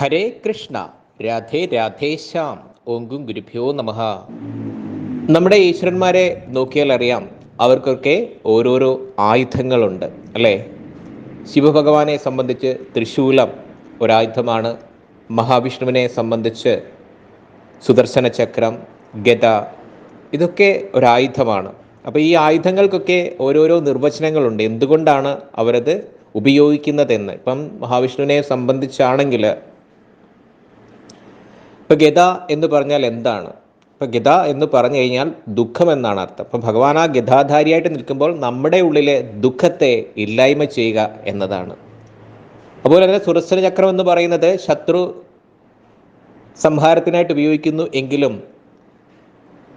ഹരേ കൃഷ്ണ രാധേ രാധേശ്യാം ഓങ്കും ഗുരുഭ്യോ നമ. നമ്മുടെ ഈശ്വരന്മാരെ നോക്കിയാൽ അറിയാം അവർക്കൊക്കെ ഓരോരോ ആയുധങ്ങളുണ്ട് അല്ലേ? ശിവഭഗവാനെ സംബന്ധിച്ച് തൃശൂലം ഒരായുധമാണ് മഹാവിഷ്ണുവിനെ സംബന്ധിച്ച് സുദർശന ചക്രം ഗത ഇതൊക്കെ ഒരായുധമാണ്. അപ്പോൾ ഈ ആയുധങ്ങൾക്കൊക്കെ ഓരോരോ നിർവചനങ്ങളുണ്ട് എന്തുകൊണ്ടാണ് അവരത് ഉപയോഗിക്കുന്നതെന്ന്? ഇപ്പം മഹാവിഷ്ണുവിനെ സംബന്ധിച്ചാണെങ്കിൽ ഇപ്പൊ ഗത എന്ന് പറഞ്ഞാൽ എന്താണ്? ഇപ്പൊ ഗത എന്ന് പറഞ്ഞു കഴിഞ്ഞാൽ ദുഃഖം എന്നാണ് അർത്ഥം. അപ്പം ഭഗവാൻ ആ ഗതാധാരിയായിട്ട് നിൽക്കുമ്പോൾ നമ്മുടെ ഉള്ളിലെ ദുഃഖത്തെ ഇല്ലായ്മ ചെയ്യുക എന്നതാണ്. അതുപോലെ തന്നെ സുരസ്വര ചക്രം എന്ന് പറയുന്നത് ശത്രു സംഹാരത്തിനായിട്ട് ഉപയോഗിക്കുന്നു എങ്കിലും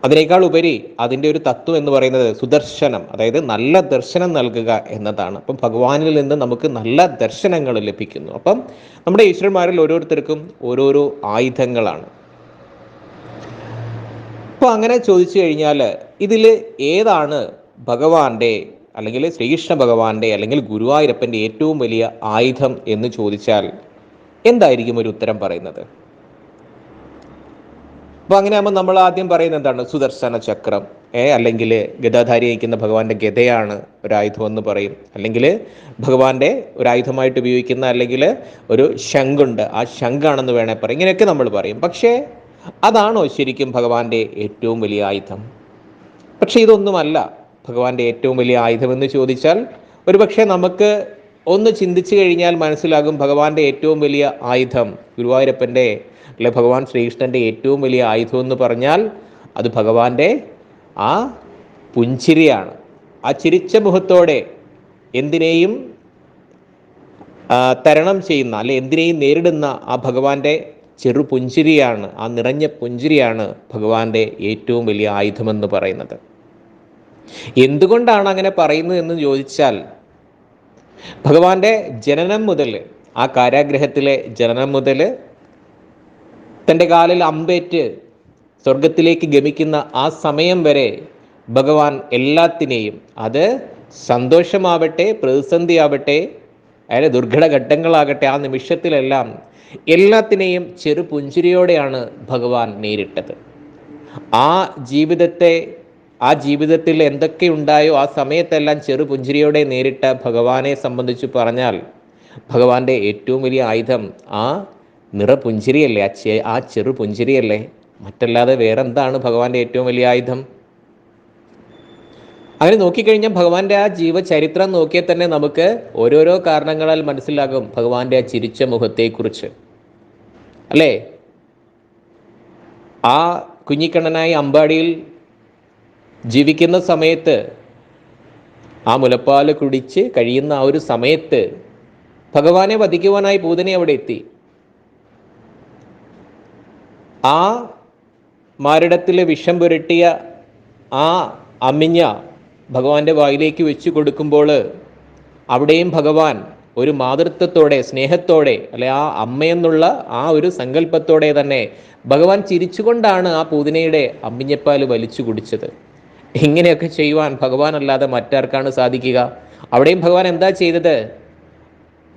അതിനേക്കാൾ ഉപരി അതിന്റെ ഒരു തത്വം എന്ന് പറയുന്നത് സുദർശനം അതായത് നല്ല ദർശനം നൽകുക എന്നതാണ്. അപ്പം ഭഗവാനിൽ നിന്ന് നമുക്ക് നല്ല ദർശനങ്ങൾ ലഭിക്കുന്നു. അപ്പം നമ്മുടെ ഈശ്വരന്മാരിൽ ഓരോരുത്തർക്കും ഓരോരോ ആയുധങ്ങളാണ്. അപ്പോൾ അങ്ങനെ ചോദിച്ചു കഴിഞ്ഞാൽ ഇതിൽ ഏതാണ് ഭഗവാന്റെ അല്ലെങ്കിൽ ശ്രീകൃഷ്ണ ഭഗവാന്റെ അല്ലെങ്കിൽ ഗുരുവായൂരപ്പന്റെ ഏറ്റവും വലിയ ആയുധം എന്ന് ചോദിച്ചാൽ എന്തായിരിക്കും ഒരു ഉത്തരം പറയുന്നത്? അപ്പോൾ അങ്ങനെ ആകുമ്പോൾ നമ്മൾ ആദ്യം പറയുന്നത് എന്താണ്? സുദർശന ചക്രം. ഏ അല്ലെങ്കിൽ ഗതാധാരി നയിക്കുന്ന ഭഗവാന്റെ ഗതയാണ് ഒരു ആയുധം എന്ന് പറയും. അല്ലെങ്കിൽ ഭഗവാന്റെ ഒരു ആയുധമായിട്ട് ഉപയോഗിക്കുന്ന അല്ലെങ്കിൽ ഒരു ശംഖുണ്ട്. ആ ശംഖാണെന്ന് വേണേൽ പറയും. ഇങ്ങനെയൊക്കെ നമ്മൾ പറയും. പക്ഷേ അതാണോ ശരിക്കും ഭഗവാന്റെ ഏറ്റവും വലിയ ആയുധം? പക്ഷേ ഇതൊന്നുമല്ല ഭഗവാന്റെ ഏറ്റവും വലിയ ആയുധം എന്ന് ചോദിച്ചാൽ ഒരുപക്ഷെ നമുക്ക് ഒന്ന് ചിന്തിച്ചു കഴിഞ്ഞാൽ മനസ്സിലാകും ഭഗവാന്റെ ഏറ്റവും വലിയ ആയുധം. ഗുരുവായൂരപ്പന്റെ അല്ലെ ഭഗവാൻ ശ്രീകൃഷ്ണന്റെ ഏറ്റവും വലിയ ആയുധം എന്ന് പറഞ്ഞാൽ അത് ഭഗവാന്റെ ആ പുഞ്ചിരിയാണ്. ആ ചിരിച്ച മുഖത്തോടെ എന്തിനേയും തരണം ചെയ്യുന്ന അല്ലെ എന്തിനേയും നേരിടുന്ന ആ ഭഗവാന്റെ ചെറു പുഞ്ചിരിയാണ് ആ നിറഞ്ഞ പുഞ്ചിരിയാണ് ഭഗവാന്റെ ഏറ്റവും വലിയ ആയുധമെന്ന് പറയുന്നത്. എന്തുകൊണ്ടാണ് അങ്ങനെ പറയുന്നത് എന്ന് ചോദിച്ചാൽ ഭഗവാന്റെ ജനനം മുതൽ ആ കാരാഗ്രഹത്തിലെ ജനനം മുതൽ തന്റെ കാലിൽ അമ്പേറ്റ് സ്വർഗത്തിലേക്ക് ഗമിക്കുന്ന ആ സമയം വരെ ഭഗവാൻ എല്ലാത്തിനെയും അത് സന്തോഷമാവട്ടെ പ്രതിസന്ധിയാവട്ടെ അതായത് ദുർഘട ഘട്ടങ്ങളാകട്ടെ ആ നിമിഷത്തിലെല്ലാം എല്ലാത്തിനെയും ചെറു പുഞ്ചിരിയോടെയാണ് ഭഗവാൻ നേരിട്ടത്. ആ ജീവിതത്തെ ആ ജീവിതത്തിൽ എന്തൊക്കെ ഉണ്ടായോ ആ സമയത്തെല്ലാം ചെറുപുഞ്ചിരിയോടെ നേരിട്ട ഭഗവാനെ സംബന്ധിച്ച് പറഞ്ഞാൽ ഭഗവാന്റെ ഏറ്റവും വലിയ ആയുധം ആ നിറപുഞ്ചിരിയല്ലേ ആ ചെ ആ ചെറുപുഞ്ചിരിയല്ലേ മറ്റല്ലാതെ വേറെന്താണ് ഭഗവാന്റെ ഏറ്റവും വലിയ ആയുധം? അങ്ങനെ നോക്കിക്കഴിഞ്ഞാൽ ഭഗവാന്റെ ആ ജീവചരിത്രം നോക്കിയാൽ തന്നെ നമുക്ക് ഓരോരോ കാരണങ്ങളാൽ മനസ്സിലാകും ഭഗവാന്റെ ആ ചിരിച്ച മുഖത്തെക്കുറിച്ച്. അല്ലേ? ആ കുഞ്ഞിക്കണ്ണനായി അമ്പാടിയിൽ ജീവിക്കുന്ന സമയത്ത് ആ മുലപ്പാൽ കുടിച്ച് കഴിയുന്ന ആ ഒരു സമയത്ത് ഭഗവാനെ വധിക്കുവാനായി പൂതനെ അവിടെ എത്തി. ആ മാരിടത്തിൽ വിഷം പുരട്ടിയ ആ അമ്മിഞ്ഞ ഭഗവാന്റെ വായിലേക്ക് വെച്ചു കൊടുക്കുമ്പോൾ അവിടെയും ഭഗവാൻ ഒരു മാതൃത്വത്തോടെ സ്നേഹത്തോടെ അല്ലെ ആ അമ്മയെന്നുള്ള ആ ഒരു സങ്കല്പത്തോടെ തന്നെ ഭഗവാൻ ചിരിച്ചുകൊണ്ടാണ് ആ പൂതിനയുടെ അമ്മിഞ്ഞപ്പാൽ വലിച്ചു കുടിച്ചത്. ഇങ്ങനെയൊക്കെ ചെയ്യുവാൻ ഭഗവാൻ അല്ലാതെ മറ്റാർക്കാണ് സാധിക്കുക? അവിടെയും ഭഗവാൻ എന്താ ചെയ്തത്?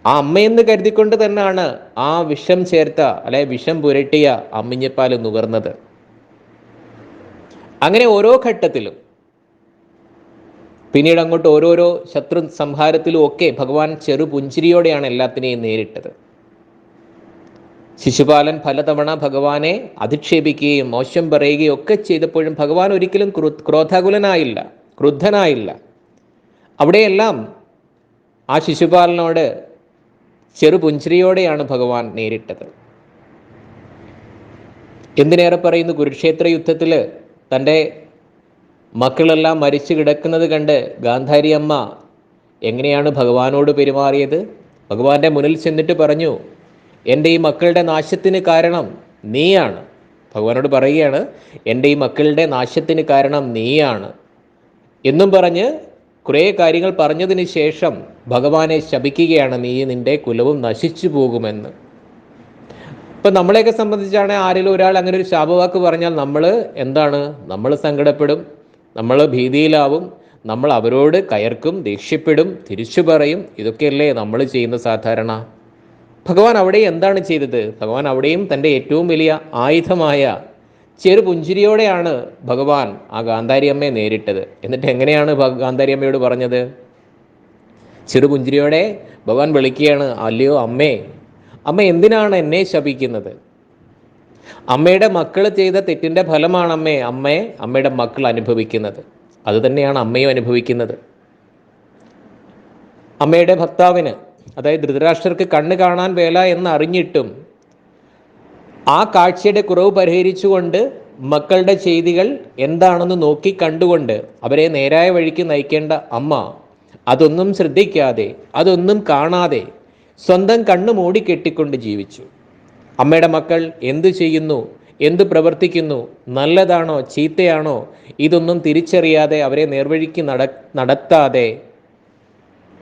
ആ അമ്മയെന്ന് കരുതിക്കൊണ്ട് തന്നെയാണ് ആ വിഷം ചേർത്ത അല്ലെ വിഷം പുരട്ടിയ അമ്മിഞ്ഞപ്പാൽ നുകർന്നത്. അങ്ങനെ ഓരോ ഘട്ടത്തിലും പിന്നീട് അങ്ങോട്ട് ഓരോരോ ശത്രു സംഹാരത്തിലും ഒക്കെ ഭഗവാൻ ചെറു പുഞ്ചിരിയോടെയാണ് എല്ലാത്തിനെയും നേരിട്ടത്. ശിശുപാലൻ പലതവണ ഭഗവാനെ അധിക്ഷേപിക്കുകയും മോശം പറയുകയും ഒക്കെ ചെയ്തപ്പോഴും ഭഗവാൻ ഒരിക്കലും ക്രു- ക്രോധാകുലനായില്ല ക്രുദ്ധനായില്ല. അവിടെയെല്ലാം ആ ശിശുപാലനോട് ചെറുപുഞ്ചിരിയോടെയാണ് ഭഗവാൻ നേരിട്ടത്. എന്തിനേറെ പറയുന്നു കുരുക്ഷേത്ര യുദ്ധത്തിൽ തന്റെ മക്കളെല്ലാം മരിച്ചു കിടക്കുന്നത് കണ്ട് ഗാന്ധാരി അമ്മ എങ്ങനെയാണ് ഭഗവാനോട് പെരുമാറിയത്? ഭഗവാന്റെ മുന്നിൽ ചെന്നിട്ട് പറഞ്ഞു എന്റെ ഈ മക്കളുടെ നാശത്തിന് കാരണം നീയാണ്. ഭഗവാനോട് പറയുകയാണ് എന്റെ ഈ മക്കളുടെ നാശത്തിന് കാരണം നീയാണ്. എന്നും പറഞ്ഞ് കുറേ കാര്യങ്ങൾ പറഞ്ഞതിന് ശേഷം ഭഗവാനെ ശപിക്കുകയാണ് നീ നിന്റെ കുലവും നശിച്ചു പോകുമെന്ന്. ഇപ്പം നമ്മളെയൊക്കെ സംബന്ധിച്ചാണ് ആരെങ്കിലും ഒരാൾ അങ്ങനെ ഒരു ശാപവാക്ക് പറഞ്ഞാൽ നമ്മൾ എന്താണ്? നമ്മൾ സങ്കടപ്പെടും നമ്മൾ ഭീതിയിലാവും നമ്മൾ അവരോട് കയർക്കും ദേഷ്യപ്പെടും തിരിച്ചു പറയും. ഇതൊക്കെയല്ലേ നമ്മൾ ചെയ്യുന്ന സാധാരണ ഭഗവാൻ അവിടെ എന്താണ് ചെയ്തത്? ഭഗവാൻ അവിടെയും തന്റെ ഏറ്റവും വലിയ ആയുധമായ ചെറു പുഞ്ചിരിയോടെയാണ് ഭഗവാൻ ആ ഗാന്ധാരി അമ്മയെ നേരിട്ടത്. എന്നിട്ട് എങ്ങനെയാണ് ഗാന്ധാരിയമ്മയോട് പറഞ്ഞത്? ചെറു പുഞ്ചിരിയോടെ ഭഗവാൻ വിളിക്കുകയാണ് അല്ലയോ അമ്മേ അമ്മ എന്തിനാണ് എന്നെ ശപിക്കുന്നത്? അമ്മയുടെ മക്കൾ ചെയ്ത തെറ്റിന്റെ ഫലമാണ് അമ്മേ അമ്മയെ അമ്മയുടെ മക്കൾ അനുഭവിക്കുന്നത്. അത് തന്നെയാണ് അമ്മയും അനുഭവിക്കുന്നത്. അമ്മയുടെ ഭർത്താവിന് അതായത് ധൃതരാഷ്ട്രർക്ക് കണ്ണ് കാണാൻ വേല എന്ന് അറിഞ്ഞിട്ടും ആ കാഴ്ചയുടെ കുറവ് പരിഹരിച്ചുകൊണ്ട് മക്കളുടെ ചെയ്തികൾ എന്താണെന്ന് നോക്കി കണ്ടുകൊണ്ട് അവരെ നേരായ വഴിക്ക് നയിക്കേണ്ട അമ്മ അതൊന്നും ശ്രദ്ധിക്കാതെ അതൊന്നും കാണാതെ സ്വന്തം കണ്ണ് മൂടി കെട്ടിക്കൊണ്ട് ജീവിച്ചു. അമ്മയുടെ മക്കൾ എന്തു ചെയ്യുന്നു എന്ത് പ്രവർത്തിക്കുന്നു നല്ലതാണോ ചീത്തയാണോ ഇതൊന്നും തിരിച്ചറിയാതെ അവരെ നേർവഴിക്ക് നട നടത്താതെ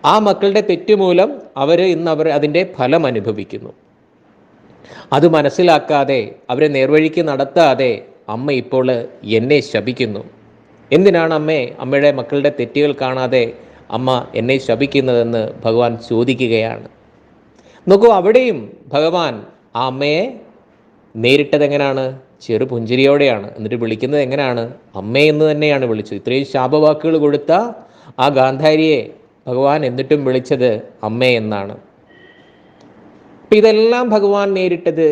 ആ മക്കളുടെ തെറ്റുമൂലം അവർ ഇന്ന് അവർ അതിന്റെ ഫലം അനുഭവിക്കുന്നു. അത് മനസ്സിലാക്കാതെ അവരെ നേർവഴിക്ക് നടത്താതെ അമ്മ ഇപ്പോൾ എന്നെ ശപിക്കുന്നു. എന്തിനാണ് അമ്മേ അമ്മയുടെ മക്കളുടെ തെറ്റുകൾ കാണാതെ അമ്മ എന്നെ ശപിക്കുന്നതെന്ന് ഭഗവാൻ ചോദിക്കുകയാണ്. നോക്കൂ അവിടെയും ഭഗവാൻ ആ അമ്മയെ നേരിട്ടത് എങ്ങനെയാണ്? ചെറു പുഞ്ചിരിയോടെയാണ്. എന്നിട്ട് വിളിക്കുന്നത് എങ്ങനെയാണ്? അമ്മയെന്ന് തന്നെയാണ് വിളിച്ചത്. ഇത്രയും ശാപവാക്കുകൾ കൊടുത്ത ആ ഗാന്ധാരിയെ ഭഗവാൻ എന്നിട്ടും വിളിച്ചത് അമ്മേ എന്നാണ്. അപ്പം ഇതെല്ലാം ഭഗവാൻ നേരിട്ടത്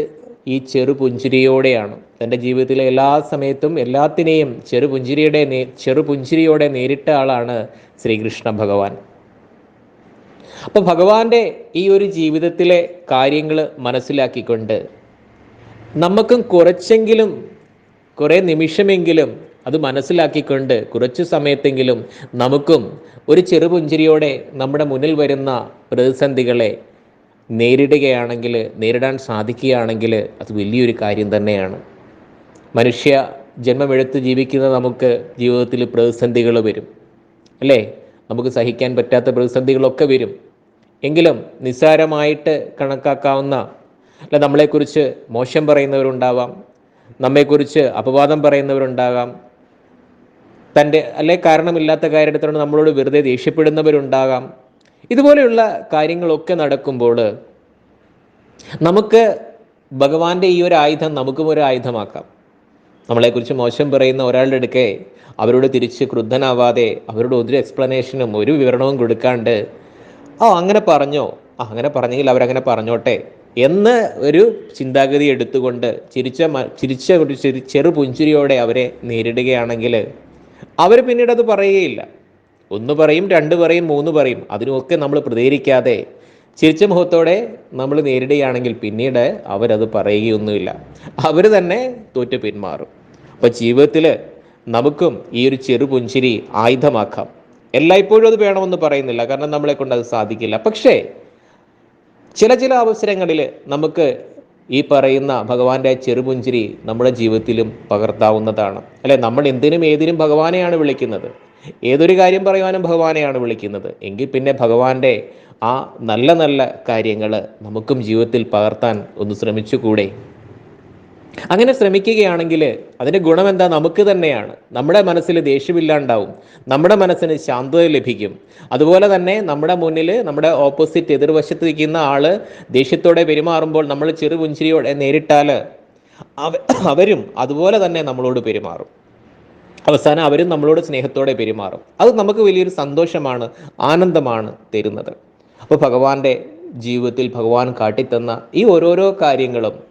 ഈ ചെറുപുഞ്ചിരിയോടെയാണ് തന്റെ ജീവിതത്തിലെ എല്ലാ സമയത്തും എല്ലാത്തിനെയും ചെറുപുഞ്ചിരിയുടെ ചെറുപുഞ്ചിരിയോടെ നേരിട്ട ആളാണ് ശ്രീകൃഷ്ണ ഭഗവാൻ. അപ്പോൾ ഭഗവാന്റെ ഈ ഒരു ജീവിതത്തിലെ കാര്യങ്ങൾ മനസ്സിലാക്കിക്കൊണ്ട് നമുക്കും കുറച്ചെങ്കിലും കുറേ നിമിഷമെങ്കിലും അത് മനസ്സിലാക്കിക്കൊണ്ട് കുറച്ചു സമയത്തെങ്കിലും നമുക്കും ഒരു ചെറുപുഞ്ചിരിയോടെ നമ്മുടെ മുന്നിൽ വരുന്ന പ്രതിസന്ധികളെ നേരിടുകയാണെങ്കിൽ നേരിടാൻ സാധിക്കുകയാണെങ്കിൽ അത് വലിയൊരു കാര്യം തന്നെയാണ്. മനുഷ്യ ജന്മമെടുത്ത് ജീവിക്കുന്ന നമുക്ക് ജീവിതത്തിൽ പ്രതിസന്ധികൾ വരും. അല്ലേ? നമുക്ക് സഹിക്കാൻ പറ്റാത്ത പ്രതിസന്ധികളൊക്കെ വരും. എങ്കിലും നിസ്സാരമായിട്ട് കണക്കാക്കാവുന്ന അല്ല നമ്മളെക്കുറിച്ച് മോശം പറയുന്നവരുണ്ടാവാം നമ്മെക്കുറിച്ച് അപവാദം പറയുന്നവരുണ്ടാകാം തന്റെ അല്ലെ കാരണമില്ലാത്ത കാര്യത്തിലാണ് നമ്മളോട് വെറുതെ ദേഷ്യപ്പെടുന്നവരുണ്ടാകാം. ഇതുപോലെയുള്ള കാര്യങ്ങളൊക്കെ നടക്കുമ്പോൾ നമുക്ക് ഭഗവാന്റെ ഈ ഒരു ആയുധം നമുക്കും ഒരു ആയുധമാക്കാം. നമ്മളെക്കുറിച്ച് മോശം പറയുന്ന ഒരാളുടെ അടുക്കെ അവരോട് തിരിച്ച് ക്രുദ്ധനാവാതെ അവരോട് ഒരു എക്സ്പ്ലനേഷനും ഒരു വിവരണവും കൊടുക്കാണ്ട് ആ അങ്ങനെ പറഞ്ഞോ. അങ്ങനെ പറഞ്ഞെങ്കിൽ അവരങ്ങനെ പറഞ്ഞോട്ടെ എന്ന് ഒരു ചിന്താഗതി എടുത്തുകൊണ്ട് ചിരിച്ച ചിരിച്ച ഒരു ചെറു പുഞ്ചിരിയോടെ അവരെ നേരിടുകയാണെങ്കിൽ അവർ പിന്നീട് അത് പറയുകയില്ല. ഒന്ന് പറയും രണ്ട് പറയും മൂന്ന് പറയും. അതിനുമൊക്കെ നമ്മൾ പ്രതികരിക്കാതെ ചിരിച്ച മുഖത്തോടെ നമ്മൾ നേരിടുകയാണെങ്കിൽ പിന്നീട് അവരത് പറയുകയൊന്നുമില്ല. അവർ തന്നെ തോറ്റ് പിന്മാറും. അപ്പോൾ ജീവിതത്തിൽ നമുക്കും ഈ ഒരു ചെറു പുഞ്ചിരി ആയുധമാക്കാം. എല്ലായ്പ്പോഴും അത് വേണമെന്ന് പറയുന്നില്ല. കാരണം നമ്മളെ കൊണ്ട് അത് സാധിക്കില്ല. പക്ഷേ ചില ചില അവസരങ്ങളിൽ നമുക്ക് ഈ പറയുന്ന ഭഗവാന്റെ ചെറുപുഞ്ചിരി നമ്മുടെ ജീവിതത്തിലും പകർത്താവുന്നതാണ്. അല്ലെ നമ്മൾ എന്തിനും ഏതിനും ഭഗവാനെയാണ് വിളിക്കുന്നത്. ഏതൊരു കാര്യം പറയുവാനും ഭഗവാനെയാണ് വിളിക്കുന്നത്. എങ്കിൽ പിന്നെ ഭഗവാന്റെ ആ നല്ല നല്ല കാര്യങ്ങൾ നമുക്കും ജീവിതത്തിൽ പകർത്താൻ ഒന്ന് ശ്രമിച്ചുകൂടെ? അങ്ങനെ ശ്രമിക്കുകയാണെങ്കിൽ അതിന്റെ ഗുണം എന്താ? നമുക്ക് തന്നെയാണ്. നമ്മുടെ മനസ്സിൽ ദേഷ്യമില്ലാണ്ടാവും. നമ്മുടെ മനസ്സിന് ശാന്തത ലഭിക്കും. അതുപോലെ തന്നെ നമ്മുടെ മുന്നിൽ നമ്മുടെ ഓപ്പോസിറ്റ് എതിർവശത്ത് നിൽക്കുന്ന ആൾ ദേഷ്യത്തോടെ പെരുമാറുമ്പോൾ നമ്മൾ ചെറുപുഞ്ചിരിയോടെ നേരിട്ടാൽ അവ അവരും അതുപോലെ തന്നെ നമ്മളോട് പെരുമാറും. അവസാനം അവരും നമ്മളോട് സ്നേഹത്തോടെ പെരുമാറും. അത് നമുക്ക് വലിയൊരു സന്തോഷമാണ് ആനന്ദമാണ് തരുന്നത്. അപ്പോൾ ഭഗവാന്റെ ജീവിതത്തിൽ ഭഗവാൻ കാട്ടിത്തന്ന ഈ ഓരോരോ കാര്യങ്ങളും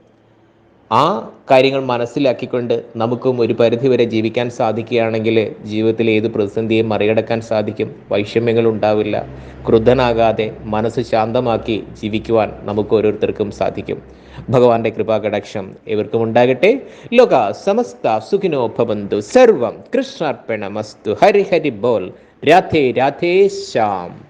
ആ കാര്യങ്ങൾ മനസ്സിലാക്കിക്കൊണ്ട് നമുക്കും ഒരു പരിധിവരെ ജീവിക്കാൻ സാധിക്കുകയാണെങ്കിൽ ജീവിതത്തിൽ ഏത് പ്രതിസന്ധിയും മറികടക്കാൻ സാധിക്കും. വൈഷമ്യങ്ങൾ ഉണ്ടാവില്ല. ക്രുദ്ധനാകാതെ മനസ്സ് ശാന്തമാക്കി ജീവിക്കുവാൻ നമുക്ക് ഓരോരുത്തർക്കും സാധിക്കും. ഭഗവാന്റെ കൃപാകടാക്ഷം ഇവർക്കും ഉണ്ടാകട്ടെ. ലോക സമസ്ത സുഖിനോ ഭവന്തു. സർവം കൃഷ്ണാർപ്പണമസ്തു. ഹരിഹരി ഹരി ബോൽ രാധേ രാധേ ശ്യാം.